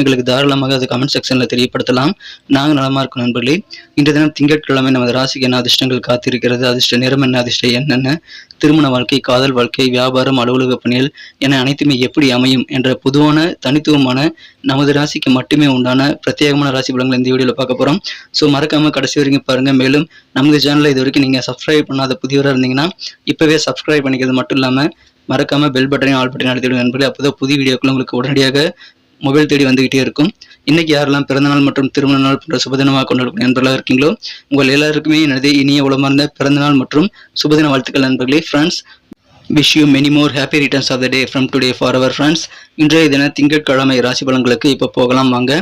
எங்களுக்கு தாராளமாக அது கமெண்ட் செக்ஷனில் தெரியப்படுத்தலாம். நாங்கள் நலமாக இருக்கோம் நண்பர்களே. இன்றைய தினம் திங்கட்கிழமை நமது ராசிக்கு என்ன அதிர்ஷ்டங்கள் காத்திருக்கிறது? அதிர்ஷ்ட நிறம் என்ன? அதிர்ஷ்டம் என்னென்ன திருமண வாழ்க்கை காதல் வாழ்க்கை வியாபாரம் அலுவலக பணிகள் என அனைத்துமே எப்படி அமையும் என்ற பொதுவான தனித்துவமான நமது ராசிக்கு மட்டுமே உண்டான பிரத்யேகமான ராசி பலன்கள் இந்த வீடியோவில் பார்க்க போகிறோம் ஸோ மறக்காமல் கடைசி வரைக்கும் பாருங்கள் மேலும் நமது சேனலில் இது வரைக்கும் நீங்கள் சப்ஸ்கிரைப் பண்ணாத புதியவராக இருந்தீங்கன்னா இப்போவே சப்ஸ்கிரைப் பண்ணிக்கிறது மட்டும் இல்லாமல் மறக்காமல் பெல் பட்டனையும் ஆல் பட்டனையும் அழுத்திவிடுங்க நண்பர்களே. அப்போதான் புது வீடியோக்கள் உங்களுக்கு உடனடியாக மொபைல் தேடி வந்துகிட்டே இருக்கும். இன்னைக்கு யாரெல்லாம் பிறந்தநாள் மற்றும் திருமண நாள் போன்ற சுபதினமாக கொண்டாடக்கூடிய நண்பர்களாக இருக்கீங்களோ உங்கள் எல்லாருக்குமே எனது இனிய உளமார்ந்த பிறந்தநாள் மற்றும் சுபதின வாழ்த்துக்கள் நண்பர்களே. Friends wish you many more happy returns of the day from today for our friends இன்றைய தின திங்கட்கிழமை ராசி பலன்களுக்கு இப்போ போகலாம் வாங்க.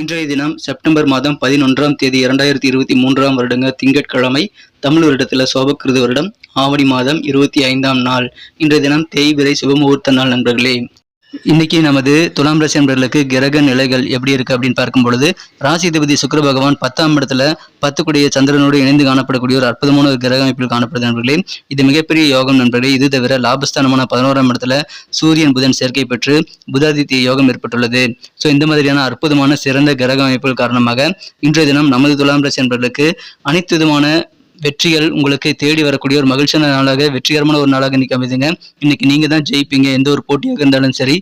இன்றைய தினம் செப்டம்பர் மாதம் பதினொன்றாம் தேதி இரண்டாயிரத்தி இருபத்தி மூன்றாம் வருடங்க திங்கட்கிழமை தமிழ் வருடத்தில் சோபக்கிருது வருடம். ஆவணி மாதம் இருபத்தி ஐந்தாம் நாள். இன்றைய தினம் தேய்விரை சுபமுகூர்த்த நாள் நண்பர்களே. இன்னைக்கு நமது துலாம் ராசி நண்பர்களுக்கு கிரக நிலைகள் எப்படி இருக்கு அப்படின்னு பார்க்கும் பொழுது ராசிதிபதி சுக்கர பகவான் பத்தாம் இடத்துல பத்து கூடிய சந்திரனோடு இணைந்து காணப்படக்கூடிய ஒரு அற்புதமான ஒரு கிரக அமைப்பில் காணப்படுது நண்பர்களே. இது மிகப்பெரிய யோகம் நண்பர்களே. இது தவிர லாபஸ்தானமான பதினோராம் இடத்துல சூரியன் புதன் சேர்க்கை பெற்று புதாதித்ய யோகம் ஏற்பட்டுள்ளது. ஸோ இந்த மாதிரியான அற்புதமான சிறந்த கிரக அமைப்புகள் காரணமாக இன்றைய தினம் நமது துலாம் ராசி நண்பர்களுக்கு அனைத்து விதமான வெற்றிகள் உங்களுக்கு தேடி வரக்கூடிய ஒரு மகிழ்ச்சியான நாளாக வெற்றிகரமான ஒரு நாளாக இன்னைக்கு அமைதுங்க. இன்னைக்கு நீங்க தான் ஜெயிப்பீங்க. எந்த ஒரு போட்டியாக இருந்தாலும் சரி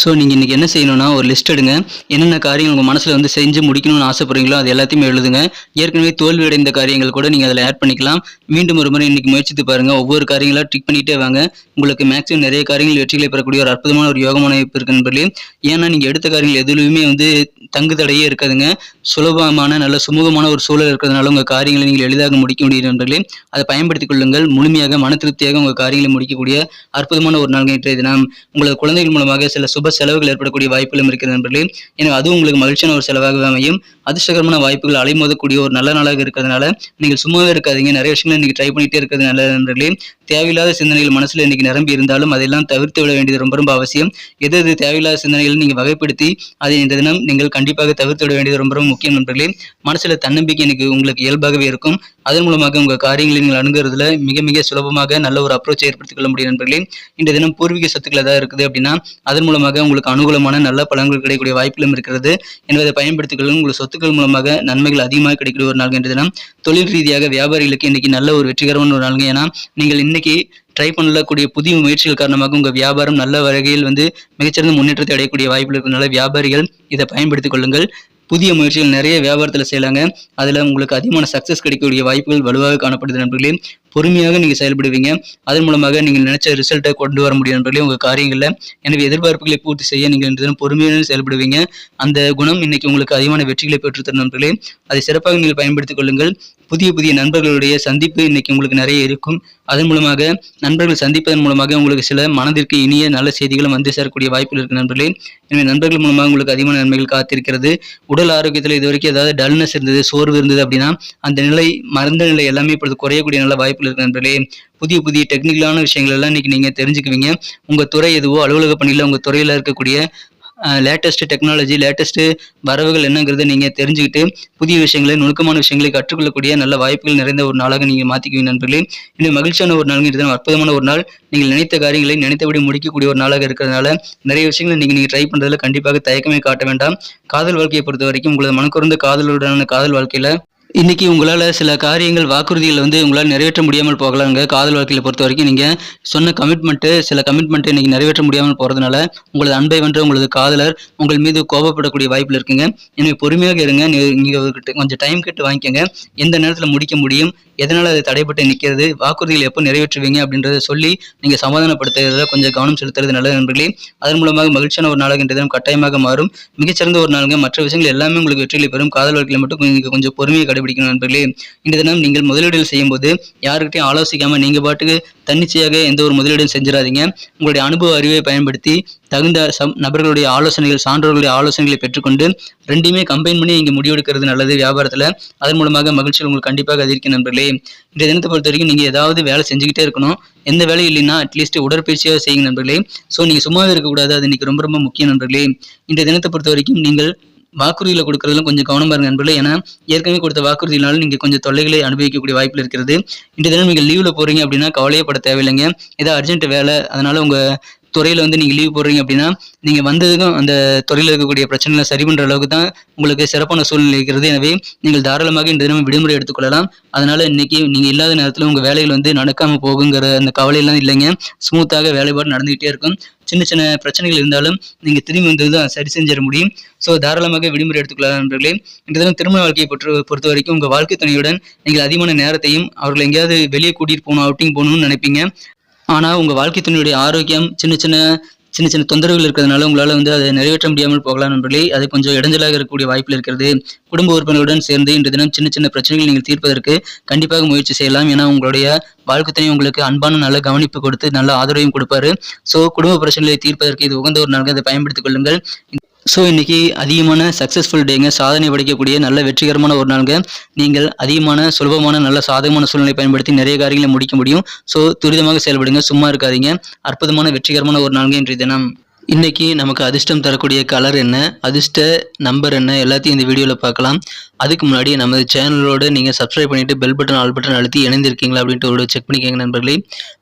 ஸோ நீங்கள் இன்றைக்கி என்ன செய்யணும்னா ஒரு லிஸ்ட் எடுங்க. என்னென்ன காரியங்கள் உங்கள் மனசில் வந்து செஞ்சு முடிக்கணும்னு ஆசைப்படுறீங்களோ அது எல்லாத்தையுமே எழுதுங்க. ஏற்கனவே தோல்வி அடைந்த காரியங்கள் கூட நீங்கள் அதில் ஆட் பண்ணிக்கலாம். மீண்டும் ஒரு முறை இன்றைக்கி முயற்சித்து பாருங்கள் ஒவ்வொரு காரியங்களாக ட்ரிக் பண்ணிகிட்டே வாங்க. உங்களுக்கு மேக்ஸிமம் நிறைய காரியங்கள் வெற்றிகளை பெறக்கூடிய ஒரு அற்புதமான ஒரு யோகமான வாய்ப்பு இருக்கு நண்பர்களே. ஏன்னா நீங்கள் எடுத்த காரியங்கள் எதுலையுமே வந்து தங்கு தடையே இருக்காதுங்க. சுலபமான நல்ல சுமூகமான ஒரு சூழல் இருக்கிறதுனால உங்கள் காரியங்களை நீங்கள் எளிதாக முடிக்க முடியும் நண்பர்களே. அதை பயன்படுத்திக் கொள்ளுங்கள். முழுமையாக மன திருப்தியாக உங்கள் காரியங்களை முடிக்கக்கூடிய அற்புதமான ஒரு நாள் இன்றைய தினம். உங்களது குழந்தைகள் மூலமாக சில சுப செலவுகள் ஏற்படக்கூடிய வாய்ப்புகளும் இருக்கிறது நண்பர்களே. எனவே அது உங்களுக்கு மகிழ்ச்சியான ஒரு செலவாக அமையும். அதிர்ஷ்டகரமான வாய்ப்புகள் அலைமோதக்கூடிய ஒரு நல்ல நாளாக இருக்கிறதுனால நீங்கள் சும்மாவே இருக்காதீங்க. நிறைய விஷயங்கள் இன்னைக்கு ட்ரை பண்ணிட்டே இருக்கிறது நல்ல நண்பர்களே. தேவையில்லாத சிந்தனைகள் மனசுல இன்னைக்கு நிரம்பி இருந்தாலும் அதெல்லாம் தவிர்த்து விட வேண்டியது ரொம்ப ரொம்ப அவசியம். எது எது தேவையில்லாத சிந்தனைகளை நீங்க வகைப்படுத்தி அதை இந்த தினம் நீங்கள் கண்டிப்பாக தவிர்த்து விட வேண்டியது ரொம்ப ரொம்ப முக்கியம் நண்பர்களே. மனசில் தன்னம்பிக்கை எனக்கு உங்களுக்கு இயல்பாகவே இருக்கும். அதன் மூலமாக உங்கள் காரியங்களை நீங்கள் அணுகிறதுல மிக மிக சுலபமாக நல்ல ஒரு அப்ரோச்சை ஏற்படுத்திக் கொள்ள முடியும் நண்பர்களே. இந்த தினம் பூர்வீக சொத்துக்கள் ஏதாவது இருக்குது அப்படின்னா அதன் மூலமாக உங்களுக்கு அனுகூலமான நல்ல பலன்கள் கிடைக்கக்கூடிய வாய்ப்புகளும் இருக்கிறது. என்பதை பயன்படுத்திக் கொள்ளும் உங்கள் சொத்துக்கள் மூலமாக நன்மைகள் அதிகமாக கிடைக்கக்கூடிய ஒரு நாள் என்ற தினம் தொழில் ரீதியாக வியாபாரிகளுக்கு இன்னைக்கு நல்ல ஒரு வெற்றிகரமான ஒரு நாளுங்க ஏன்னா நீங்கள் இன்னைக்கு ட்ரை பண்ணக்கூடிய புதிய முயற்சிகள் காரணமாக உங்கள் வியாபாரம் நல்ல வகையில் வந்து மிகச்சிறந்த முன்னேற்றத்தை அடையக்கூடிய வாய்ப்புகள் இருக்கிறதுனால வியாபாரிகள் இதை பயன்படுத்திக் கொள்ளுங்கள். புதிய முயற்சிகள் நிறைய வியாபாரத்தில் செய்யலாங்க. அதில் உங்களுக்கு அதிகமான சக்ஸஸ் கிடைக்கக்கூடிய வாய்ப்புகள் வலுவாக காணப்படுது நண்பர்களே. பொறுமையாக நீங்கள் செயல்படுவீங்க. அதன் மூலமாக நீங்கள் நினைச்ச ரிசல்ட்டை கொண்டு வர முடியும் நண்பர்களே உங்கள் காரியங்களில். எனவே எதிர்பார்ப்புகளை பூர்த்தி செய்ய நீங்கள் இந்த தினம் பொறுமையாக செயல்படுவீங்க. அந்த குணம் இன்னைக்கு உங்களுக்கு அதிகமான வெற்றிகளை பெற்றுத்தரும் நண்பர்களே அதை சிறப்பாக நீங்கள் பயன்படுத்திக் கொள்ளுங்கள். புதிய புதிய நண்பர்களுடைய சந்திப்பு இன்னைக்கு உங்களுக்கு நிறைய இருக்கும். அதன் மூலமாக நண்பர்கள் சந்திப்பதன் மூலமாக உங்களுக்கு சில மனதிற்கு இனிய நல்ல செய்திகளும் வந்து சேரக்கூடிய வாய்ப்புகள் இருக்கு நண்பர்களே. எனவே நண்பர்கள் மூலமாக உங்களுக்கு அதிகமான நன்மைகள் காத்திருக்கிறது. உடல் ஆரோக்கியத்தில் இது வரைக்கும் ஏதாவது டல்னஸ் இருந்தது சோர்வு இருந்தது அப்படின்னா அந்த நிலை மறந்த நிலை எல்லாமே இப்பொழுது குறையக்கூடிய நல்ல வாய்ப்பு வாய்ப்புகள் நண்பர்களே புதிய புதிய டெக்னிக்கலான விஷயங்கள் எல்லாம் இன்னைக்கு நீங்க தெரிஞ்சுக்குவீங்க. உங்க துறை எதுவோ அலுவலக பணியில உங்க துறையில இருக்கக்கூடிய லேட்டஸ்ட் டெக்னாலஜி லேட்டஸ்ட் வரவுகள் என்னங்கிறத நீங்க தெரிஞ்சுக்கிட்டு புதிய விஷயங்களை நுணுக்கமான விஷயங்களை கற்றுக்கொள்ளக்கூடிய நல்ல வாய்ப்புகள் நிறைந்த ஒரு நாளாக நீங்க மாத்திக்குவீங்க நண்பர்களே. இன்னும் மகிழ்ச்சியான ஒரு நாள் அற்புதமான ஒரு நாள். நீங்கள் நினைத்த காரியங்களை நினைத்தபடி முடிக்கக்கூடிய ஒரு நாளாக இருக்கிறதுனால நிறைய விஷயங்களை நீங்க நீங்க ட்ரை பண்றதுல கண்டிப்பாக தயக்கமே காட்ட வேண்டாம். காதல் வாழ்க்கையை பொறுத்த வரைக்கும் உங்களது மனக்குறந்த காதலுடனான காதல் வாழ்க்கையில இன்றைக்கி உங்களால் சில காரியங்கள் வாக்குறுதிகள் வந்து உங்களால் நிறைவேற்ற முடியாமல் போகலாங்க. காதல் வாழ்க்கையில் பொறுத்த வரைக்கும் நீங்கள் சொன்ன கமிட்மெண்ட்டு சில கமிட்மெண்ட்டு இன்றைக்கி நிறைவேற்ற முடியாமல் போகிறதுனால உங்களது அன்பை வென்ற உங்களது காதலர் உங்கள் மீது கோபப்படக்கூடிய வாய்ப்பில் இருக்குங்க. எனவே பொறுமையாக இருங்க. நீங்கள் கொஞ்சம் டைம் கேட்டு வாங்கிக்கோங்க. எந்த நேரத்தில் முடிக்க முடியும் எதனால் அது தடைப்பட்டு நிற்கிறது வாக்குறுதிகள் எப்போ நிறைவேற்றுவீங்க? அப்படின்றத சொல்லி நீங்கள் சமாதானப்படுத்துறதுல கொஞ்சம் கவனம் செலுத்துறது நல்லது நண்பர்களே. அதன் மூலமாக மகிழ்ச்சியான ஒரு நாளாக இன்றைய தினம் கட்டாயமாக மாறும். மிகச்சிறந்த ஒரு நாளுங்க மற்ற விஷயங்கள் எல்லாமே உங்களுக்கு வெற்றிகளை பெறும். காதல் வாழ்க்கையில் மட்டும் நீங்கள் கொஞ்சம் பொறுமையை கடைபிடிக்கணும் நண்பர்களே. இந்த தினம் நீங்கள் முதலீடுகள் செய்யும்போது யாருக்கிட்டையும் ஆலோசிக்காமல் நீங்கள் பாட்டுக்கு தன்னிச்சையாக எந்த ஒரு முதலீடும் செஞ்சிடாதீங்க உங்களுடைய அனுபவ அறிவை பயன்படுத்தி தகுந்த சம் நபர்களுடைய ஆலோசனைகள் சான்றோர்களுடைய ஆலோசனைகளை பெற்றுக்கொண்டு ரெண்டையுமே கம்பைன் பண்ணி இங்கே முடிவெடுக்கிறது நல்லது வியாபாரத்தில். அதன் மூலமாக மகிழ்ச்சியில் உங்களுக்கு கண்டிப்பாக அதிகரிக்கும் நண்பர்களே. இந்த தினத்தை பொறுத்த வரைக்கும் நீங்கள் ஏதாவது வேலை செஞ்சுக்கிட்டே இருக்கணும். எந்த வேலையும் இல்லைன்னா அட்லீஸ்ட் உடற்பயிற்சியாக செய்யுங்க நண்பர்களே. ஸோ நீங்கள் சும்மாவே இருக்கக்கூடாது. அது இன்னைக்கு ரொம்ப ரொம்ப முக்கியம் நண்பர்களே. இந்த தினத்தை பொறுத்த வரைக்கும் நீங்கள் வாக்குறுதியில் கொடுக்கறதுல கொஞ்சம் கவனமா இருங்க நண்பர்களே. ஏன்னா ஏற்கனவே கொடுத்த வாக்குறுதினால நீங்க கொஞ்சம் தொல்லைகளை அனுபவிக்கக்கூடிய வாய்ப்பு இருக்கிறது இந்த தினம் நீங்க லீவ்ல போறீங்க அப்படின்னா கவலையே பட தேவையில்லைங்க. ஏதோ அர்ஜென்ட் வேலை அதனால உங்க துறையில் வந்து நீங்கள் லீவ் போடுறீங்க அப்படின்னா நீங்கள் வந்ததுக்கும் அந்த துறையில் இருக்கக்கூடிய பிரச்சனைகளை சரி பண்ணுற அளவுக்கு தான் உங்களுக்கு சிறப்பான சூழ்நிலை இருக்கிறது. எனவே நீங்கள் தாராளமாக இந்த தினம் விடுமுறை எடுத்துக்கொள்ளலாம். அதனால் இன்னைக்கு நீங்கள் இல்லாத நேரத்தில் உங்கள் வேலைகள் வந்து நடக்காமல் போகுங்கிற அந்த கவலையெல்லாம் இல்லைங்க. ஸ்மூத்தாக வேலைப்பாடு நடந்துகிட்டே இருக்கும். சின்ன சின்ன பிரச்சனைகள் இருந்தாலும் நீங்கள் திரும்பி வந்து தான் சரி செஞ்சிட முடியும். ஸோ தாராளமாக விடுமுறை எடுத்துக்கலாம் நண்பர்களே. இந்த தினம் திருமண வாழ்க்கையை பொறுத்த பொறுத்த வரைக்கும் உங்கள் வாழ்க்கை துணையுடன் நீங்கள் அதிகமான நேரத்தையும் அவர்களை எங்கேயாவது வெளியே கூட்டிகிட்டு போகணும் அவுட்டிங் போகணும்னு நினைப்பீங்க. ஆனால் உங்கள் வாழ்க்கை துணையுடைய ஆரோக்கியம் சின்ன சின்ன சின்ன சின்ன தொந்தரவுகள் இருக்கிறதுனால உங்களால் வந்து அதை நிறைவேற்ற முடியாமல் போகலாம் நண்பர்களே. அது கொஞ்சம் இடைஞ்சலாக இருக்கக்கூடிய வாய்ப்பில் இருக்கிறது. குடும்ப உறுப்பினர்களுடன் சேர்ந்து இன்று தினம் சின்ன சின்ன பிரச்சனைகள் நீங்கள் தீர்ப்பதற்கு கண்டிப்பாக முயற்சி செய்யலாம். ஏன்னா உங்களுடைய வாழ்க்கை துணை உங்களுக்கு அன்பான நல்ல கவனிப்பு கொடுத்து நல்ல ஆதரவையும் கொடுப்பாரு. ஸோ குடும்ப பிரச்சனைகளை தீர்ப்பதற்கு இது உகந்த ஒரு நாளாக அதை பயன்படுத்திக் கொள்ளுங்கள். ஸோ இன்றைக்கி அதிகமான சக்ஸஸ்ஃபுல் டேங்க சாதனை படைக்கக்கூடிய நல்ல வெற்றிகரமான ஒரு நாளுங்க. நீங்கள் அதிகமான சுலபமான நல்ல சாதகமான சூழ்நிலை பயன்படுத்தி நிறைய காரியங்களை முடிக்க முடியும். ஸோ துரிதமாக செயல்படுங்க சும்மா இருக்காதீங்க. அற்புதமான வெற்றிகரமான ஒரு நாளுங்க இன்றைய தினம். இன்றைக்கி நமக்கு அதிர்ஷ்டம் தரக்கூடிய கலர் என்ன? அதிர்ஷ்ட நம்பர் என்ன? எல்லாத்தையும் இந்த வீடியோவில் பார்க்கலாம். அதுக்கு முன்னாடி நமது சேனலோடு நீங்கள் சப்ஸ்கிரைப் பண்ணிட்டு பெல் பட்டன் ஆல் பட்டன் அழுத்தி இணைந்திருக்கீங்களா அப்படின்ட்டு ஒரு செக் பண்ணிக்கோங்க நண்பர்களே.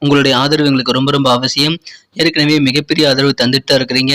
உங்களுடைய ஆதரவு எங்களுக்கு ரொம்ப ரொம்ப அவசியம். ஏற்கனவே மிகப்பெரிய ஆதரவு தந்துட்டு தான் இருக்கிறீங்க.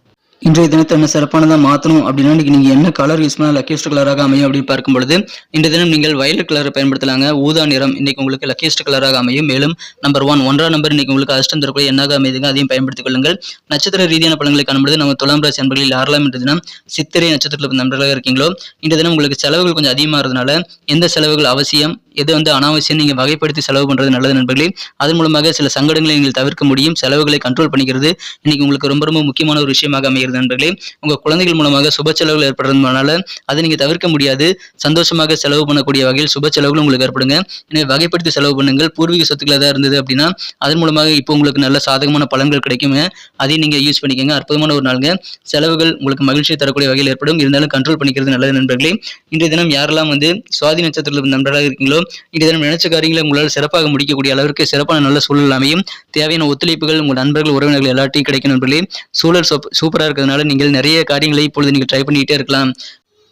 இன்றைய தினத்தை என்ன சிறப்பானதாக மாற்றணும் அப்படின்னா இன்னைக்கு நீங்கள் என்ன கலர் யூஸ் பண்ணால் லக்கியஸ்ட் கலராக அமையும் அப்படின்னு பார்க்கும் பொழுது இந்த தினம் நீங்கள் வயலட் கலரை பயன்படுத்தலாங்க. ஊதா நிறம் இன்னைக்கு உங்களுக்கு லக்கியஸ்ட் கலராக அமையும். மேலும் நம்பர் ஒன் ஒன்றாம் நம்பர் இன்னைக்கு உங்களுக்கு அதிர்ஷ்டம் தரக்கூடிய என்னாக அமைதுங்க. அதையும் பயன்படுத்திக் கொள்ளுங்கள். நட்சத்திர ரீதியான பலன்களை காணும்போது நம்ம துலாம் ராசி நண்பர்களில் யாரெல்லாம் இன்று தினம் சித்திரை நட்சத்திரத்தில் நண்பர்களாக இருக்கீங்களோ இந்த தினம் உங்களுக்கு செலவுகள் கொஞ்சம் அதிகமாகிறதுனால எந்த செலவுகள் அவசியம் எது வந்து அனாவசியம் நீங்கள் வகைப்படுத்தி செலவு பண்ணுறது நல்லது நண்பர்களே அதன் மூலமாக சில சங்கடங்களை நீங்கள் தவிர்க்க முடியும். செலவுகளை கண்ட்ரோல் பண்ணிக்கிறது இன்னைக்கு உங்களுக்கு ரொம்ப ரொம்ப முக்கியமான ஒரு விஷயமாக அமைகிறது. இருக்கிறது நண்பர்களே. உங்கள் குழந்தைகள் மூலமாக சுப செலவுகள் ஏற்படுறதுனால அதை நீங்கள் தவிர்க்க முடியாது. சந்தோஷமாக செலவு பண்ணக்கூடிய வகையில் சுப செலவுகள் உங்களுக்கு ஏற்படுங்க. எனவே வகைப்படுத்தி செலவு பண்ணுங்கள். பூர்வீக சொத்துக்கள் ஏதாவது இருந்தது அப்படின்னா அதன் மூலமாக இப்போ உங்களுக்கு நல்ல சாதகமான பலன்கள் கிடைக்குங்க. அதையும் நீங்கள் யூஸ் பண்ணிக்கோங்க. அற்புதமான ஒரு நாளுங்க. செலவுகள் உங்களுக்கு மகிழ்ச்சியை தரக்கூடிய வகையில் ஏற்படும். இருந்தாலும் கண்ட்ரோல் பண்ணிக்கிறது நல்லது நண்பர்களே. இன்றைய தினம் யாரெல்லாம் வந்து சுவாதி நட்சத்திரத்தில் நண்பர்களாக இருக்கீங்களோ இன்றைய தினம் நினைச்ச காரியங்களை உங்களால் சிறப்பாக முடிக்கக்கூடிய அளவிற்கு சிறப்பான நல்ல சூழல் அமையும். தேவையான ஒத்துழைப்புகள் உங்கள் நண்பர்கள் உறவினர்கள் எல்லாத்தையும் கிடைக்கும் நண்பர்களே. சூழல் சூப்பராக இருக்கிறதுனால நீங்கள் நிறைய காரியங்களை இப்பொழுது நீங்கள் ட்ரை பண்ணிக்கிட்டே இருக்கலாம்.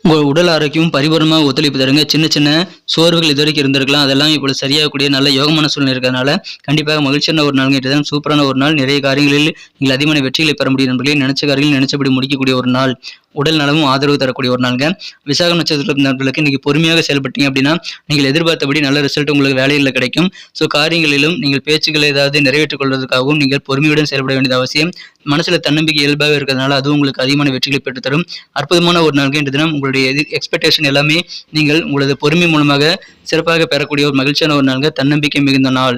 உங்கள் உடல் ஆரோக்கியம் பரிபூர்ணமாக ஒத்துழைப்பு தருங்க. சின்ன சின்ன சோர்வுகள் இது வரைக்கும் இருந்திருக்கலாம். அதெல்லாம் இப்பொழுது சரியாகக்கூடிய நல்ல யோகமான சூழ்நிலை இருக்கிறதுனால கண்டிப்பாக மகிழ்ச்சியான ஒரு நாள் தான். சூப்பரான ஒரு நாள். நிறைய காரியங்களில் நீங்கள் அதிகமான வெற்றிகளை பெற முடியும் நண்பர்களே நினைச்ச காரியங்கள் நினைச்சபடி முடிக்கக்கூடிய ஒரு நாள். உடல் நலமும் ஆதரவு தரக்கூடிய ஒரு நாளுங்க. விசாக நட்சத்திரத்தில் நண்பர்களுக்கு இன்னைக்கு பொறுமையாக செயல்பட்டீங்க அப்படின்னா நீங்கள் எதிர்பார்த்தபடி நல்ல ரிசல்ட் உங்களுக்கு வேலையில் கிடைக்கும். ஸோ காரியங்களிலும் நீங்கள் பேச்சுக்களை ஏதாவது நிறைவேற்றிக் கொள்வதற்காகவும் நீங்கள் பொறுமையுடன் செயல்பட வேண்டியது அவசியம். மனசில் தன்னம்பிக்கை இயல்பாக இருக்கிறதுனால அதுவும் உங்களுக்கு அதிகமான வெற்றிகளை பெற்றுத்தரும். அற்புதமான ஒரு நாளுக்கு இன்று தினம். உங்களுடைய எக்ஸ்பெக்டேஷன் எல்லாமே நீங்கள் உங்களது பொறுமை மூலமாக மூலமாக சிறப்பாக பெறக்கூடிய ஒரு மகிழ்ச்சியான ஒரு நாளுங்க. தன்னம்பிக்கை மிகுந்த நாள்.